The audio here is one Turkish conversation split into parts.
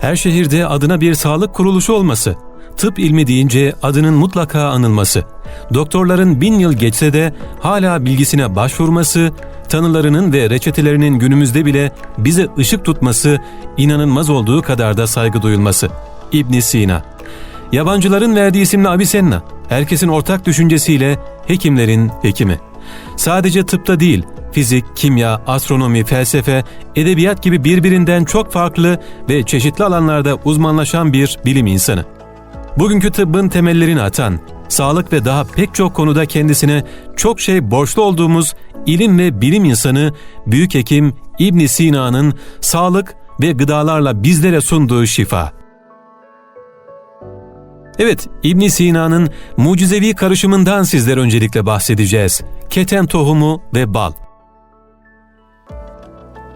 Her şehirde adına bir sağlık kuruluşu olması, tıp ilmi deyince adının mutlaka anılması, doktorların bin yıl geçse de hala bilgisine başvurması, tanılarının ve reçetelerinin günümüzde bile bize ışık tutması, inanılmaz olduğu kadar da saygı duyulması. İbn Sina Yabancıların verdiği isimli Avicenna, herkesin ortak düşüncesiyle hekimlerin hekimi. Sadece tıpta değil, fizik, kimya, astronomi, felsefe, edebiyat gibi birbirinden çok farklı ve çeşitli alanlarda uzmanlaşan bir bilim insanı. Bugünkü tıbbın temellerini atan, sağlık ve daha pek çok konuda kendisine çok şey borçlu olduğumuz ilim ve bilim insanı Büyük Hekim İbn Sina'nın sağlık ve gıdalarla bizlere sunduğu şifa. Evet, İbn Sina'nın mucizevi karışımından sizler öncelikle bahsedeceğiz. Keten tohumu ve bal.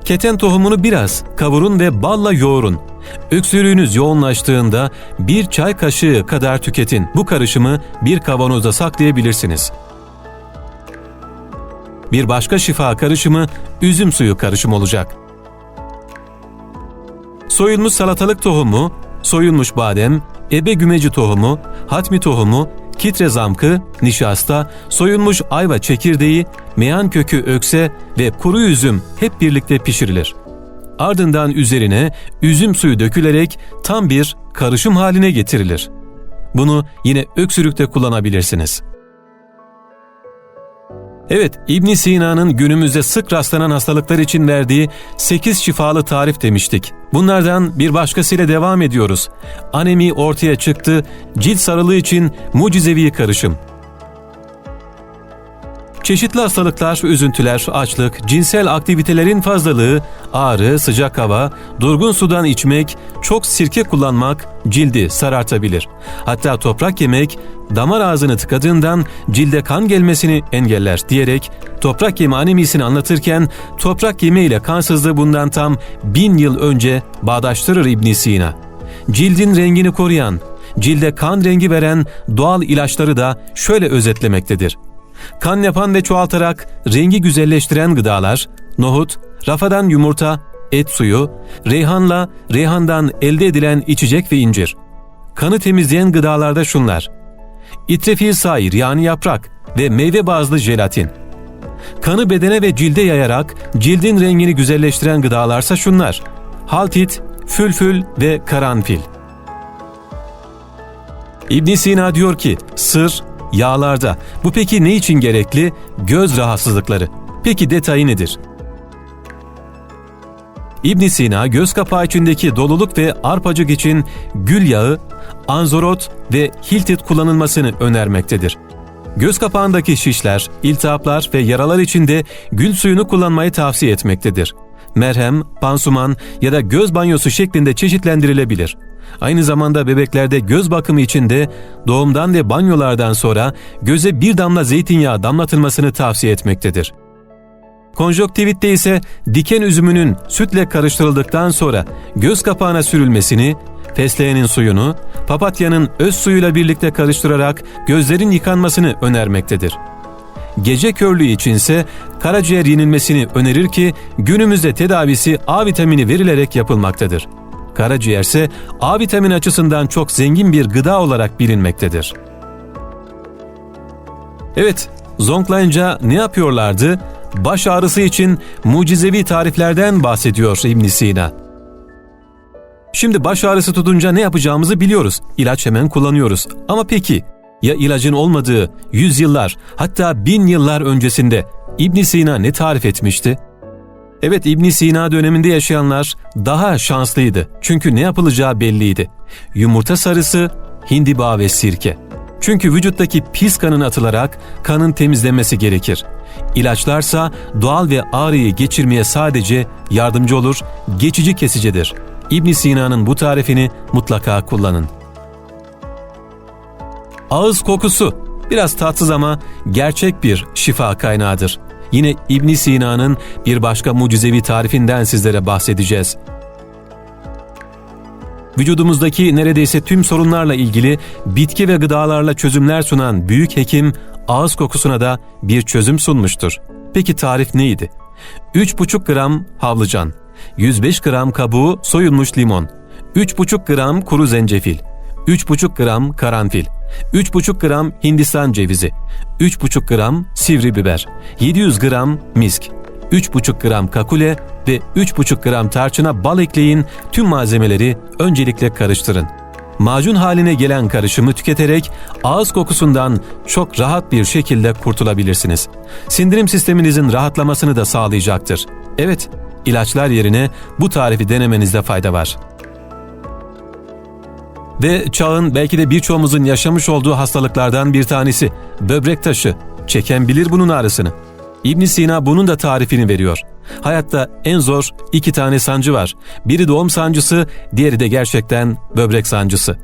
Keten tohumunu biraz kavurun ve balla yoğurun. Öksürüğünüz yoğunlaştığında bir çay kaşığı kadar tüketin. Bu karışımı bir kavanozda saklayabilirsiniz. Bir başka şifa karışımı üzüm suyu karışım olacak. Soyulmuş salatalık tohumu, soyulmuş badem, ebe gümeci tohumu, hatmi tohumu, kitre zamkı, nişasta, soyulmuş ayva çekirdeği, meyan kökü ökse ve kuru üzüm hep birlikte pişirilir. Ardından üzerine üzüm suyu dökülerek tam bir karışım haline getirilir. Bunu yine öksürükte kullanabilirsiniz.'' Evet, İbn Sina'nın günümüzde sık rastlanan hastalıklar için verdiği 8 şifalı tarif demiştik. Bunlardan bir başkasıyla devam ediyoruz. Anemi ortaya çıktı, cilt sarılığı için mucizevi karışım. Çeşitli hastalıklar, üzüntüler, açlık, cinsel aktivitelerin fazlalığı, ağrı, sıcak hava, durgun sudan içmek, çok sirke kullanmak cildi sarartabilir. Hatta toprak yemek damar ağzını tıkadığından cilde kan gelmesini engeller diyerek toprak yeme anemisini anlatırken toprak yeme ile kansızlığı bundan tam bin yıl önce bağdaştırır İbn Sina. Cildin rengini koruyan, cilde kan rengi veren doğal ilaçları da şöyle özetlemektedir. Kan yapan ve çoğaltarak rengi güzelleştiren gıdalar, nohut, rafadan yumurta, et suyu, reyhanla reyhandan elde edilen içecek ve incir. Kanı temizleyen gıdalarda şunlar. İtrefil sair yani yaprak ve meyve bazlı jelatin. Kanı bedene ve cilde yayarak cildin rengini güzelleştiren gıdalarsa şunlar. Haltit, fülfül ve karanfil. İbn Sina diyor ki sır yağlarda. Bu peki ne için gerekli? Göz rahatsızlıkları. Peki detayı nedir? İbn Sina göz kapağı içindeki doluluk ve arpacık için gül yağı, anzorot ve hiltit kullanılmasını önermektedir. Göz kapağındaki şişler, iltihaplar ve yaralar için de gül suyunu kullanmayı tavsiye etmektedir. Merhem, pansuman ya da göz banyosu şeklinde çeşitlendirilebilir. Aynı zamanda bebeklerde göz bakımı için de doğumdan ve banyolardan sonra göze bir damla zeytinyağı damlatılmasını tavsiye etmektedir. Konjonktivitte ise diken üzümünün sütle karıştırıldıktan sonra göz kapağına sürülmesini, fesleğenin suyunu, papatyanın öz suyuyla birlikte karıştırarak gözlerin yıkanmasını önermektedir. Gece körlüğü içinse karaciğer yenilmesini önerir ki günümüzde tedavisi A vitamini verilerek yapılmaktadır. Karaciğer ise A vitamini açısından çok zengin bir gıda olarak bilinmektedir. Evet, zonklayınca ne yapıyorlardı? Baş ağrısı için mucizevi tariflerden bahsediyor İbn Sina. Şimdi baş ağrısı tutunca ne yapacağımızı biliyoruz. İlaç hemen kullanıyoruz. Ama peki ya ilacın olmadığı yüzyıllar hatta bin yıllar öncesinde İbn Sina ne tarif etmişti? Evet İbn Sina döneminde yaşayanlar daha şanslıydı. Çünkü ne yapılacağı belliydi. Yumurta sarısı, hindiba ve sirke. Çünkü vücuttaki pis kanın atılarak kanın temizlenmesi gerekir. İlaçlarsa doğal ve ağrıyı geçirmeye sadece yardımcı olur, geçici kesicidir. İbn Sina'nın bu tarifini mutlaka kullanın. Ağız kokusu biraz tatsız ama gerçek bir şifa kaynağıdır. Yine İbn Sina'nın bir başka mucizevi tarifinden sizlere bahsedeceğiz. Vücudumuzdaki neredeyse tüm sorunlarla ilgili bitki ve gıdalarla çözümler sunan büyük hekim ağız kokusuna da bir çözüm sunmuştur. Peki tarif neydi? 3,5 gram havlıcan, 105 gram kabuğu soyulmuş limon, 3,5 gram kuru zencefil, 3,5 gram karanfil, 3,5 gram Hindistan cevizi, 3,5 gram sivri biber, 700 gram misk, 3,5 gram kakule ve 3,5 gram tarçına bal ekleyin. Tüm malzemeleri öncelikle karıştırın. Macun haline gelen karışımı tüketerek ağız kokusundan çok rahat bir şekilde kurtulabilirsiniz. Sindirim sisteminizin rahatlamasını da sağlayacaktır. Evet, ilaçlar yerine bu tarifi denemenizde fayda var. Ve çağın belki de birçoğumuzun yaşamış olduğu hastalıklardan bir tanesi böbrek taşı. Çeken bilir bunun ağrısını. İbn Sina bunun da tarifini veriyor. Hayatta en zor iki tane sancı var. Biri doğum sancısı, diğeri de gerçekten böbrek sancısı.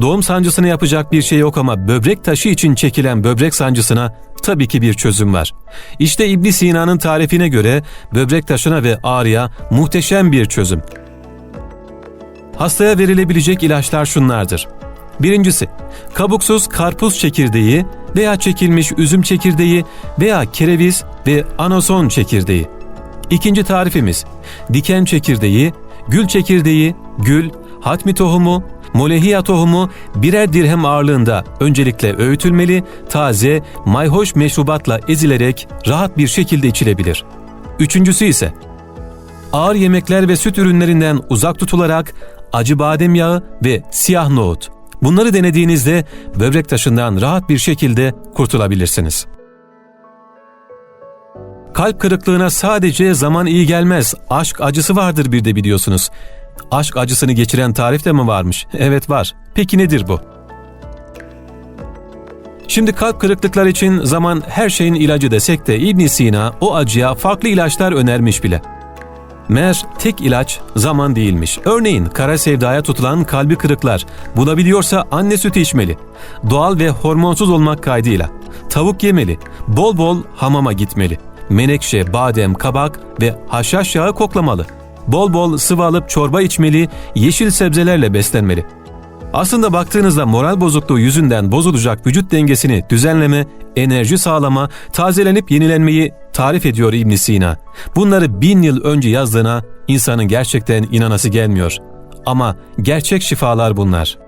Doğum sancısına yapacak bir şey yok ama böbrek taşı için çekilen böbrek sancısına tabii ki bir çözüm var. İşte İbn Sina'nın tarifine göre böbrek taşına ve ağrıya muhteşem bir çözüm. Hastaya verilebilecek ilaçlar şunlardır. Birincisi, kabuksuz karpuz çekirdeği veya çekilmiş üzüm çekirdeği veya kereviz ve anason çekirdeği. İkinci tarifimiz, diken çekirdeği, gül çekirdeği, gül, hatmi tohumu, molehiya tohumu birer dirhem ağırlığında öncelikle öğütülmeli, taze, mayhoş meşrubatla ezilerek rahat bir şekilde içilebilir. Üçüncüsü ise ağır yemekler ve süt ürünlerinden uzak tutularak acı badem yağı ve siyah nohut. Bunları denediğinizde böbrek taşından rahat bir şekilde kurtulabilirsiniz. Kalp kırıklığına sadece zaman iyi gelmez. Aşk acısı vardır bir de biliyorsunuz. Aşk acısını geçiren tarif de mi varmış? Evet var. Peki nedir bu? Şimdi kalp kırıklıklar için zaman her şeyin ilacı desek de İbn Sina o acıya farklı ilaçlar önermiş bile. Meğer tek ilaç zaman değilmiş. Örneğin kara sevdaya tutulan kalbi kırıklar bulabiliyorsa anne sütü içmeli. Doğal ve hormonsuz olmak kaydıyla. Tavuk yemeli. Bol bol hamama gitmeli. Menekşe, badem, kabak ve haşhaş yağı koklamalı. Bol bol sıvı alıp çorba içmeli, yeşil sebzelerle beslenmeli. Aslında baktığınızda moral bozukluğu yüzünden bozulacak vücut dengesini düzenleme, enerji sağlama, tazelenip yenilenmeyi tarif ediyor ibn Sina. Bunları bin yıl önce yazdığına insanın gerçekten inanası gelmiyor. Ama gerçek şifalar bunlar.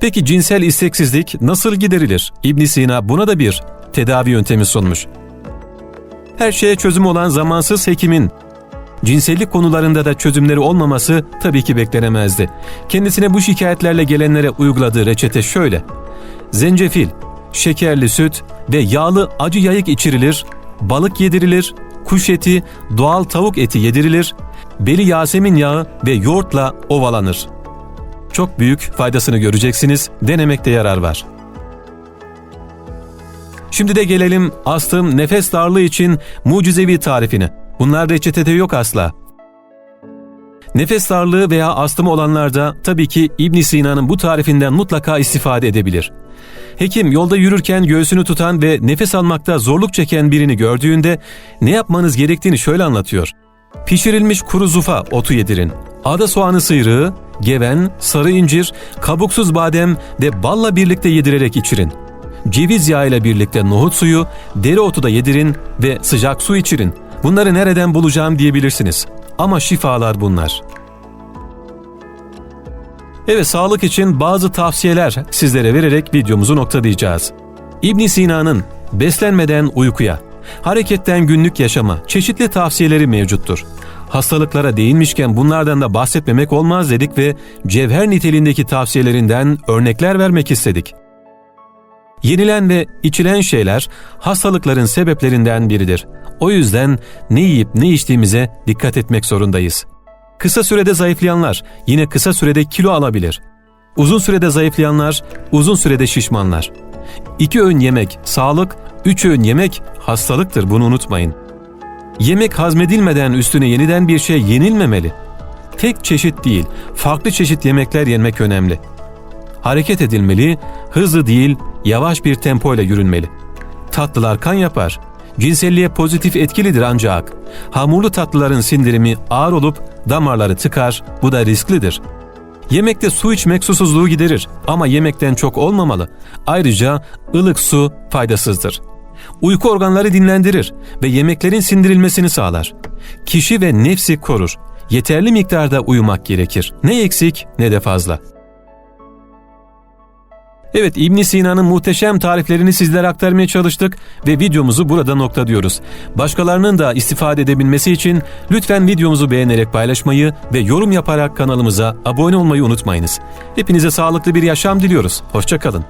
Peki cinsel isteksizlik nasıl giderilir? ibn Sina buna da bir tedavi yöntemi sunmuş. Her şeye çözüm olan zamansız hekimin cinsellik konularında da çözümleri olmaması tabii ki beklenemezdi. Kendisine bu şikayetlerle gelenlere uyguladığı reçete şöyle. Zencefil, şekerli süt ve yağlı acı yayık içirilir, balık yedirilir, kuş eti, doğal tavuk eti yedirilir, beli yasemin yağı ve yoğurtla ovalanır. Çok büyük faydasını göreceksiniz, denemekte yarar var. Şimdi de gelelim astım nefes darlığı için mucizevi tarifine. Bunlar reçetede yok asla. Nefes darlığı veya astımı olanlarda tabii ki İbn Sina'nın bu tarifinden mutlaka istifade edebilir. Hekim yolda yürürken göğsünü tutan ve nefes almakta zorluk çeken birini gördüğünde ne yapmanız gerektiğini şöyle anlatıyor. Pişirilmiş kuru zufa otu yedirin. Ada soğanı sıyrığı, geven, sarı incir, kabuksuz badem ve balla birlikte yedirerek içirin. Ceviz yağı ile birlikte nohut suyu, dereotu da yedirin ve sıcak su içirin. Bunları nereden bulacağım diyebilirsiniz. Ama şifalar bunlar. Evet sağlık için bazı tavsiyeler sizlere vererek videomuzu noktalayacağız. İbn Sina'nın beslenmeden uykuya, hareketten günlük yaşama çeşitli tavsiyeleri mevcuttur. Hastalıklara değinmişken bunlardan da bahsetmemek olmaz dedik ve cevher niteliğindeki tavsiyelerinden örnekler vermek istedik. Yenilen ve içilen şeyler hastalıkların sebeplerinden biridir. O yüzden ne yiyip ne içtiğimize dikkat etmek zorundayız. Kısa sürede zayıflayanlar yine kısa sürede kilo alabilir. Uzun sürede zayıflayanlar uzun sürede şişmanlar. İki öğün yemek sağlık, üç öğün yemek hastalıktır bunu unutmayın. Yemek hazmedilmeden üstüne yeniden bir şey yenilmemeli. Tek çeşit değil, farklı çeşit yemekler yemek önemli. Hareket edilmeli, hızlı değil, yavaş bir tempoyla yürünmeli. Tatlılar kan yapar. Cinselliğe pozitif etkilidir ancak. Hamurlu tatlıların sindirimi ağır olup damarları tıkar, bu da risklidir. Yemekte su içmek susuzluğu giderir ama yemekten çok olmamalı. Ayrıca ılık su faydasızdır. Uyku organları dinlendirir ve yemeklerin sindirilmesini sağlar. Kişi ve nefsi korur. yeterli miktarda uyumak gerekir. Ne eksik ne de fazla. Evet İbn Sina'nın muhteşem tariflerini sizlere aktarmaya çalıştık ve videomuzu burada nokta diyoruz. Başkalarının da istifade edebilmesi için lütfen videomuzu beğenerek paylaşmayı ve yorum yaparak kanalımıza abone olmayı unutmayınız. Hepinize sağlıklı bir yaşam diliyoruz. Hoşçakalın.